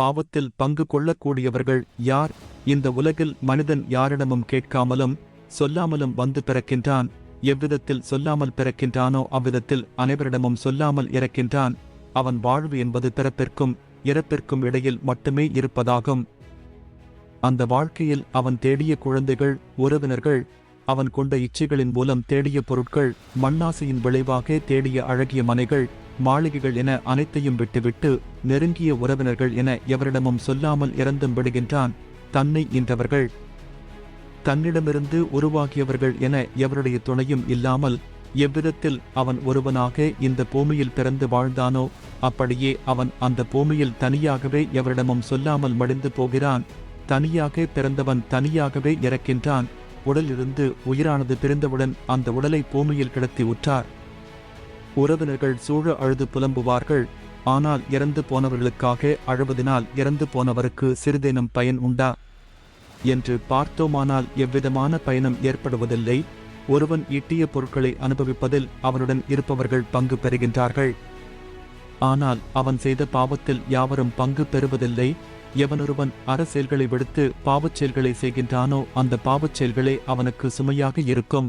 பாவத்தில் பங்கு கொள்ளக்கூடியவர்கள் யார்? இந்த உலகில் மனிதன் யாரிடமும் கேட்காமலும் சொல்லாமலும் வந்து பிறக்கின்றான். எவ்விதத்தில் சொல்லாமல் பிறக்கின்றானோ அவ்விதத்தில் அனைவரிடமும் சொல்லாமல் இறக்கின்றான். அவன் வாழ்வு என்பது பிறப்பிற்கும் இறப்பிற்கும் இடையில் மட்டுமே இருப்பதாகும். அந்த வாழ்க்கையில் அவன் தேடிய குழந்தைகள் உறவினர்கள் அவன் கொண்ட இச்சைகளின் மூலம் தேடிய பொருட்கள் மண்ணாசையின் விளைவாக தேடிய அழகிய மனைகள் மாளிகைகள் என அனைத்தையும் விட்டுவிட்டு நெருங்கிய உறவினர்கள் என எவரிடமும் சொல்லாமல் இறந்தும் விடுகின்றான் தன்னை என்றவர்கள் தன்னிடமிருந்து உருவாகியவர்கள் என எவருடைய துணையும் இல்லாமல் எவ்விதத்தில் அவன் ஒருவனாக இந்த பூமியில் பிறந்து வாழ்ந்தானோ அப்படியே அவன் அந்த பூமியில் தனியாகவே எவரிடமும் சொல்லாமல் மடிந்து போகிறான். தனியாக பிறந்தவன் தனியாகவே இறக்கின்றான். உடலிருந்து உயிரானது பிரிந்தவுடன் அந்த உடலை பூமியில் கிடத்தி உற்றார். உறவினர்கள் சூழ அழுது புலம்புவார்கள். ஆனால் இறந்து போனவர்களுக்காக அழுவதினால் இறந்து போனவருக்கு சிறிதேனும் பயன் உண்டா? என்று பார்த்தோமானால் எவ்விதமான பயனும் ஏற்படுவதில்லை. ஒருவன் ஈட்டிய பொருட்களை அனுபவிப்பதில் அவனுடன் இருப்பவர்கள் பங்கு பெறுகின்றார்கள். ஆனால் அவன் செய்த பாவத்தில் யாவரும் பங்கு பெறுவதில்லை. எவனொருவன் அறச்செயல்களை விடுத்து பாவச் செயல்களை செய்கின்றானோ அந்த பாவச் செயல்களே அவனுக்கு சுமையாக இருக்கும்.